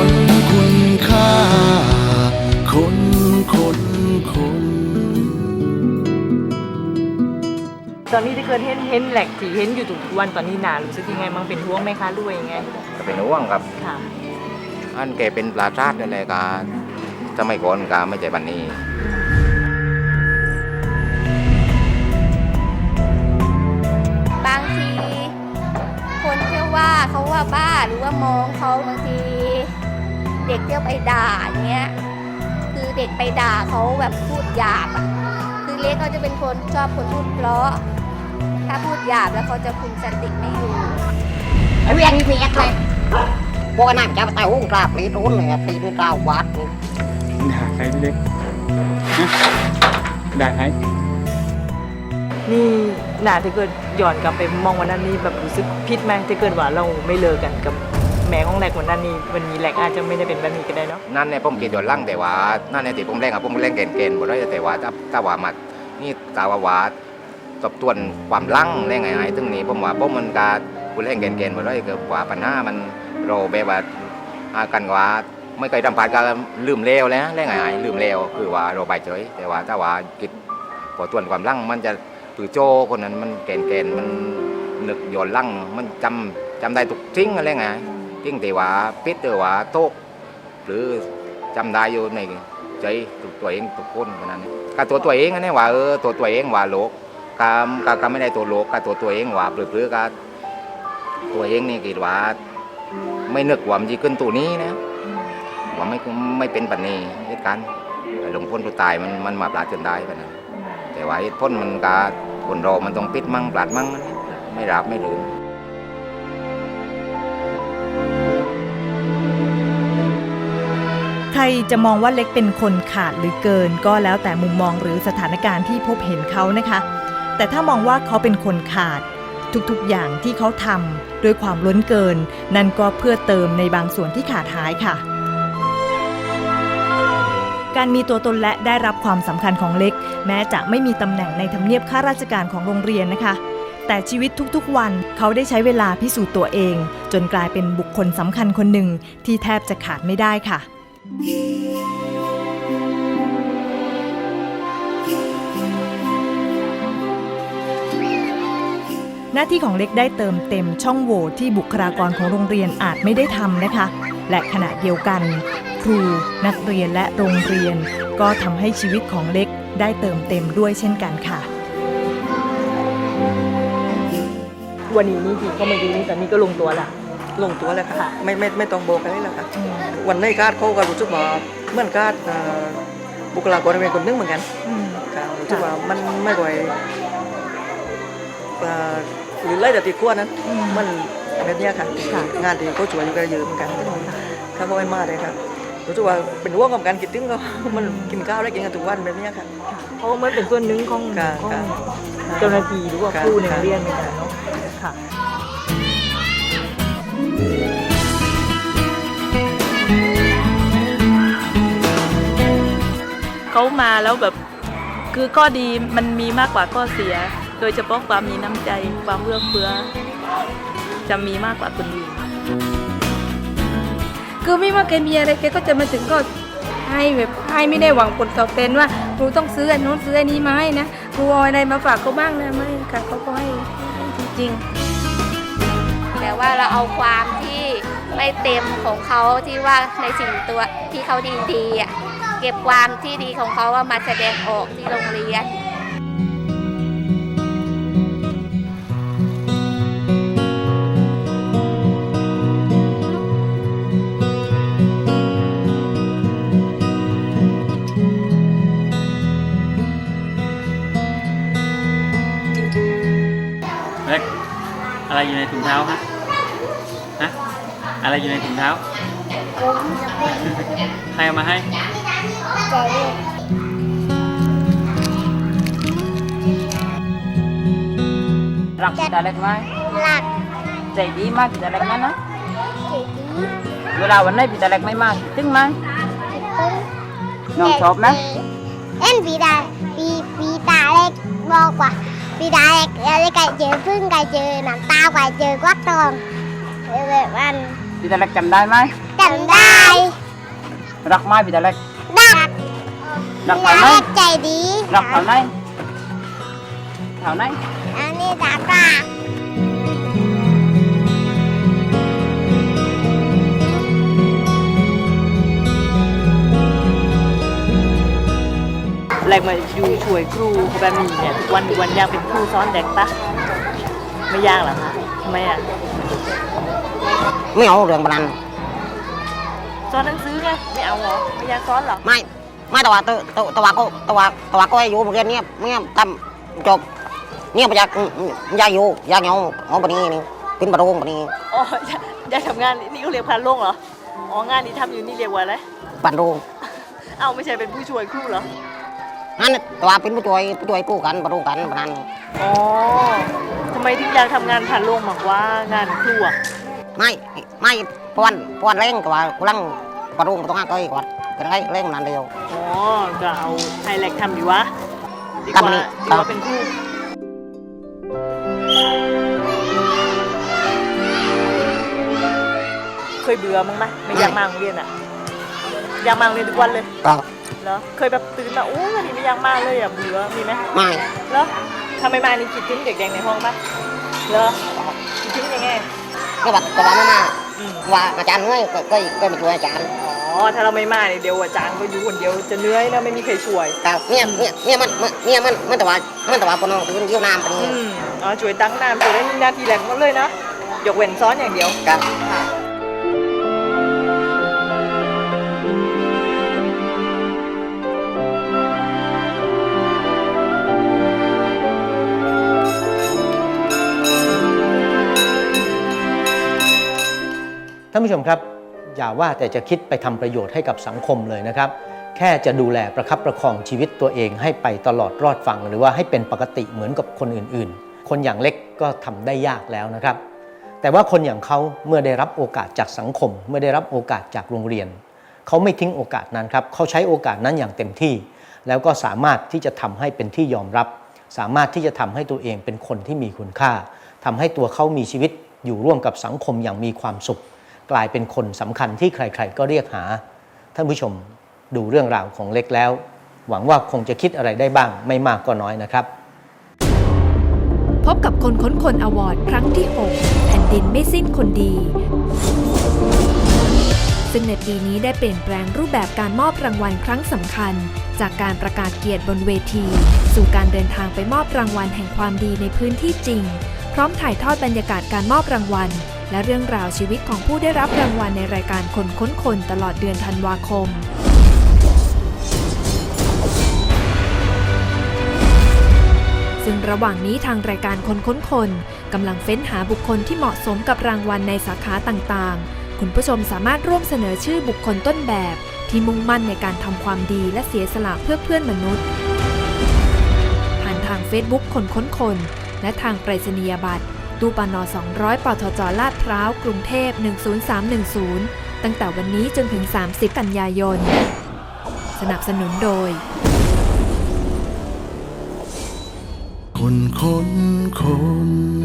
คนคุณค่า คนคนคนตอนนี้ที่เกิดเห็นเห็นแหลกที่เห็นอยู่ทุกวันตอนนี้หนารู้สึกยังไงบ้างเป็นห่วงไหมคะรู้ยังไงก็เป็นห่วงครับค่ะอันแกเป็นปลาชาตินั่นแหละกาจะไม่ก่อนกาไม่ใจบันนี้บางทีคนเที่ยวว่าเขาว่าบ้าหรือว่ามองเขาบางที เด็กเที่ยวไปด่าเงี้ย คือเด็กไปด่าเขาแบบพูดหยาบอะคือเล็กเขาจะเป็นคนชอบคนพูดเพราะ ถ้าพูดหยาบแล้วเขาจะคุมสติไม่อยู่เวียนเวียดเลยพวกนั้นจะไปหุ้งกราบลีรุ่นเลยตีด้วยกาววัดด่าใครพี่เล็กฮะด่าใครนี่หนาที่เกิดย้อนกลับไปมองวันนั้นนี่แบบรู้สึกผิดไหมที่เกิดว่าเราไม่เลิกกันกับ แม่ของแหลกวันนั้นนี่วันนี้แหลกอาจจะไม่ได้เป็นแบบนี้ก็ได้เนาะนั่นเนี่ยผมคิดย้อนหลังแต่ว่านั่นเนี่ยที่ผมเล่นกับผมเล่นเกณฑ์เกณฑ์หมดเลยแต่ว่าถ้าถ้าว่ามานี่กาวาวาตบตวนความลังเล่ไงไอ้ตึงนี้ผมว่าผมมันกาคุณเล่นเกณฑ์เกณฑ์หมดเลยคือว่าปัญหามันเราแบบว่าอากันว่าไม่เคยทำผ่านก็ลืมเลวแล้วเล่ไงไอ้ลืมเลวคือว่าเราไปเฉยแต่ว่าถ้าว่าคิดพอตวนความลังมันจะถือโจคนนั้นมันเกณฑ์เกณฑ์มันนึกย้อนหลังมันจำจำได้ทุกทิ้งอะไรไง ทิ้งแต่ว่าปิดแต่ว่าโตกหรือจำได้อยู่ในใจตัวเองทุกคนขนาดนี้ก็ตัวตัวเองนนี้ว่าเออตัวตัวเองว่าโลกก็ก็ก็ไม่ได้ตัวโลกก็ตัวตัวเองว่าเปลือๆก็ตัวเองนี่คิดว่า ไม่นึกว่ามันจะขึ้นตัวนี้นะว่าไม่ไม่เป็นปัจนี้เหตุการณ์หลวงพ้นตัวตายมันมันมาปลาดจนได้ปะนะแต่ว่าเหตุพ้นมันก็คนเรามันต้องปิดมั่งปลาดมั่งไม่รับไม่ลืม รจะมองว่าเล็กเป็นคนขาดหรือเกิน ก็แล้วแต่มุมมองหรือสถานการณ์ที่พบเห็นเขานะคะ แต่ถ้ามองว่าเขาเป็นคนขาด ทุกๆอย่างที่เขาทำด้วยความล้นเกิน นั่นก็เพื่อเติมในบางส่วนที่ขาดหายค่ะการมีตัวตนและได้รับความสำคัญของเล็ก แม้จะไม่มีตำแหน่งในทำเนียบข้าราชการของโรงเรียนนะคะ แต่ชีวิตทุกๆวันเขาได้ใช้เวลาพิสูจน์ตัวเอง จนกลายเป็นบุคคลสำคัญคนหนึ่งที่แทบจะขาดไม่ได้ค่ะ หน้าที่ของเล็กได้เติมเต็มช่องโหว่ที่บุคลากรของโรงเรียนอาจไม่ได้ทำนะคะ และขณะเดียวกัน ครู นักเรียนและโรงเรียน ก็ทำให้ชีวิตของเล็กได้เติมเต็มด้วยเช่นกันค่ะ วันนี้นี่ที่เขามาดูนี่ตอนนี้ก็ลงตัวละ ลงตัวแล้วค่ะค่ะ ไม่ไม่ไม่ต้องโบกอะไรแล้วค่ะ วันในการเขาก็รู้สึกว่าเหมื่อนการเอ่อบุคลากรโรงเรียนคนหนึงเหมือนกันอืมค่ะรู้สึกว่ามันไม่ไหวเอ่อหรือไล่แต่ติดขั้วนั้นอืมมันแบบเนี้ยค่ะค่ะ งานที่เขาช่วยอยู่ก็เยอะเหมือนกันถ้าเขาไม่มาเลยค่ะรู้สึกว่าเป็นห่วงกับการคิดถึงก็มันกินข้าวได้กินกันทุกวันแบบเนี้ยค่ะเขาเหมือนเป็นส่วนหนึ่งของค่ะของค่ะเจ้าหน้าที่หรือว่าค่ะครูในโรค่ะงเรียนเหมือนกันเนาะค่ะ เขามาแล้วแบบคือข้อดีมันมีมากกว่าข้อเสีย โดยเฉพาะความมีน้ำใจความเอื้อเฟื้อ จะมีมากกว่าคนอื่นคือไม่ว่าแกมีอะไรแกก็จะมาถึงก็ให้แบบให้ไม่ได้หวังผลตอบแทนว่าครูต้องซื้ออันนู้นซื้ออันนี้มาให้นะครูเอาอะไรมาฝากเขาบ้างนะไม่ค่ะเขาก็ให้ให้จริงๆแต่ว่าเราเอาความที่ไม่เต็มของเขาที่ว่าในสิ่งตัวที่เขาดีๆอะ เก็บความที่ดีของเขาว่ามาแสดงออกที่โรงเรียน เล็กอะไรอยู่ในถุงเท้าฮะฮะอะไรอยู่ในถุงเท้า ใครเอามาให้ รักพี่ตาเล็กไหมหลักใจดีมากพี่ตาเล็กนะนะเด็กดีเวลาวันไหนพี่ตาเล็กไม่มากถึงไหมน้องชอบไห รักแถวไหนใจดีรักแถวไหนแถวไหนอันนี้ดักอะแหลกมาอยู่ช่วยครูแบบนี้เนี่ยทุกวันทุกวันอยากเป็นครูสอนเด็กปะไม่ยากเหรอคะทำไมอะไม่เอาเรื่องพนันสอนหนังสือไงไม่เอาเหรอไม่อยากสอนเหรอไม่ ไม่แต่ว่าตัวตัวตัวก็ตัวตัวก็อยู่โรงเรียนเนี่ยเนี่ยทำจบเนี่ยไปอยากอยากอยู่อยากเอาเอาปนี้นี่ขึ้นประโรงปนี้อ๋ออยากอยากทำงานนี่เขาเรียกพันโลงเหรออ๋องานนี้ทำอยู่นี่เรียกว่าอะไรปันโรงเอ้าไม่ใช่เป็นผู้ช่วยครูเหรอนั่นตัวเป็นผู้ช่วยผู้ช่วยกู้กันประโรงกันพนันอ๋อทำไมถึงอยากทำงานพันโลงมากกว่างานครูอะไม่ไม่ปวนปวนเร่งกว่ากุลังประโรงต้องห้าก้อยกว่า ก็ได้เร่งนั้นเดียวอ๋อก็เอาไฮแลกทำดีวะ ดีกทำว่านี่ ดีกครัว่าบเป็นครูเคยเบื่อมั้งไหมไม่อยากมาโรงเรียนอะ อยากมาโรงเรียนทุกวันเลยก็เหรอเคยแบบตื่นมาโอ้วันนี้ไม่อยากมาเลยอะเบื่อมีไหมไม่เหรอทำไมมานี่คิดถึงเด็กแดงในห้องปะเหรอคิดถึงยังไงก็แบบก็ว่ามามาอืมว่าอาจารย์เงยก็ก็ก็มาช่วยอาจารย์อ๋อ ถ้าเราไม่มาเนี่ยเดี๋ยวอาจารย์ก็อยู่คนเดียวจะเหนื่อยนะไม่มีใครช่วยครับเนี่ยเนี่ยเนี่ยมันเนี่ยมันมันแต่ว่ามันแต่ว่าปน้องตื่นเยี่ยวน้ำปนี้อืมอ๋อช่วยตั้งน้ำช่วยได้หน้าที่แหลกหมดเลยนะยกเว้นซ้อนอย่างเดียวครับท่านผู้ชมครับ อย่าว่าแต่จะคิดไปทำประโยชน์ให้กับสังคมเลยนะครับ แค่จะดูแลประคับประคองชีวิตตัวเองให้ไปตลอดรอดฝั่งหรือว่าให้เป็นปกติเหมือนกับคนอื่นๆ คนอย่างเล็กก็ทำได้ยากแล้วนะครับ แต่ว่าคนอย่างเขาเมื่อได้รับโอกาสจากสังคม เมื่อได้รับโอกาสจากโรงเรียน เขาไม่ทิ้งโอกาสนั้นครับเขาใช้โอกาสนั้นอย่างเต็มที่ แล้วก็สามารถที่จะทำให้เป็นที่ยอมรับ สามารถที่จะทำให้ตัวเองเป็นคนที่มีคุณค่าทำให้ตัวเขามีชีวิตอยู่ร่วมกับสังคมอย่างมีความสุข กลายเป็นคนสำคัญที่ใครๆก็เรียกหา ท่านผู้ชมดูเรื่องราวของเล็กแล้ว หวังว่าคงจะคิดอะไรได้บ้างไม่มากก็น้อยนะครับ พบกับคนค้นคนอวอร์ดครั้งที่ 6 แผ่นดินไม่สิ้นคนดี ซึ่งในปีนี้ได้เปลี่ยนแปลงรูปแบบการมอบรางวัลครั้งสำคัญ จากการประกาศเกียรติบนเวที สู่การเดินทางไปมอบรางวัลแห่งความดีในพื้นที่จริง พร้อมถ่ายทอดบรรยากาศการมอบรางวัล และเรื่องราวชีวิตของผู้ได้รับรางวัลในรายการคนค้นคนตลอดเดือนธันวาคมซึ่งระหว่างนี้ทางรายการคนค้นคนกำลังเฟ้นหาบุคคลที่เหมาะสมกับรางวัลในสาขาต่างๆ คุณผู้ชมสามารถร่วมเสนอชื่อบุคคลต้นแบบ ที่มุ่งมั่นในการทำความดีและเสียสละเพื่อเพื่อนมนุษย์ ผ่านทาง Facebook คนค้นคนและทางไปรษณียบัตร ตู้ปานอ200ปทจลาดพร้าว กรุงเทพ 10310 ตั้งแต่วันนี้จนถึง 30 กันยายน สนับสนุนโดย คนคนคน